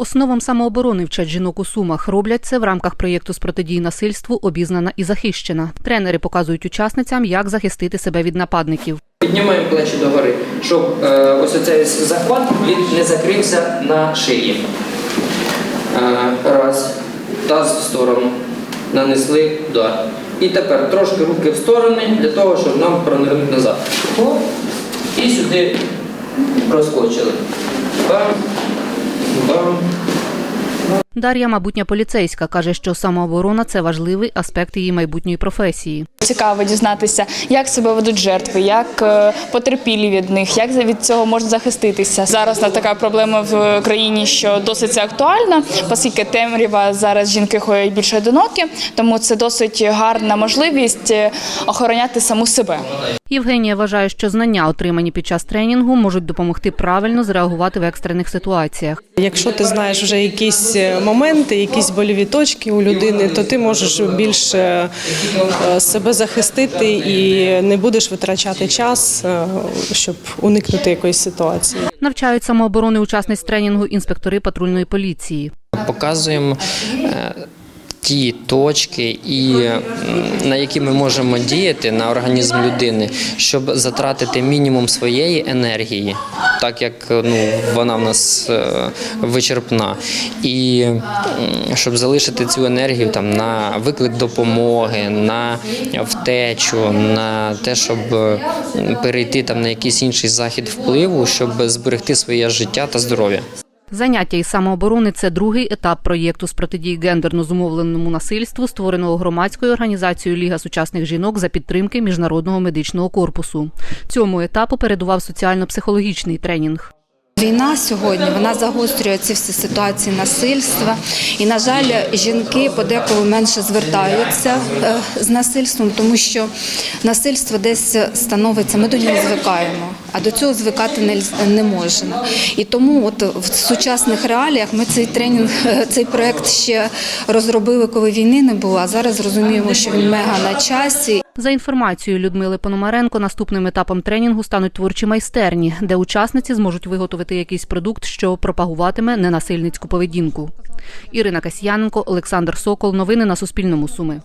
Основам самооборони вчать жінок у сумах. Роблять це в рамках проєкту з протидії насильству Обізнана і захищена. Тренери показують учасницям, як захистити себе від нападників. Піднімаємо плечі догори, щоб е, ось оцей захват він не закрився на шиї. Е, раз. Таз в сторону. Нанесли удар. І тепер трошки руки в сторони для того, щоб нам пронирнути назад. О, і сюди проскочили. Бам, бам. Дар'я, майбутня поліцейська, каже, що самооборона це важливий аспект її майбутньої професії. Цікаво дізнатися, як себе ведуть жертви, як е, потерпілі від них, як від цього можна захиститися. Зараз на така проблема в країні, що досить це актуальна, оскільки темрява зараз жінки ходять більш одинокі, тому це досить гарна можливість е, охороняти саму себе. Євгенія вважає, що знання, отримані під час тренінгу, можуть допомогти правильно зреагувати в екстрених ситуаціях. Якщо ти знаєш вже якісь е, моменти, якісь больові точки у людини, то ти можеш більше е, себе захистити і не будеш витрачати час, е, щоб уникнути якоїсь ситуації. Навчають самооборони учасниць тренінгу інспектори патрульної поліції. Показуємо е, ті точки, і, на які ми можемо діяти на організм людини, щоб затратити мінімум своєї енергії, так як ну, вона в нас е, вичерпна, і щоб залишити цю енергію там, на виклик допомоги, на втечу, на те, щоб е, перейти там, на якийсь інший захід впливу, щоб зберегти своє життя та здоров'я. Заняття із самооборони це другий етап проєкту з протидії гендерно зумовленому насильству, створеного громадською організацією Ліга сучасних жінок за підтримки міжнародного медичного корпусу. Цьому етапу передував соціально-психологічний тренінг. Війна сьогодні вона загострює ці всі ситуації насильства, і на жаль, жінки подеколи менше звертаються е, з насильством, тому що насильство десь становиться. Ми до нього звикаємо, а до цього звикати не, не можна. І тому, от в сучасних реаліях, ми цей тренінг, цей проект ще розробили, коли війни не було. А зараз розуміємо, що він мега на часі. За інформацією Людмили Пономаренко, наступним етапом тренінгу стануть творчі майстерні, де учасниці зможуть виготовити якийсь продукт, що пропагуватиме ненасильницьку поведінку. Ірина Касьяненко, Олександр Сокол. Новини на Суспільному. Суми.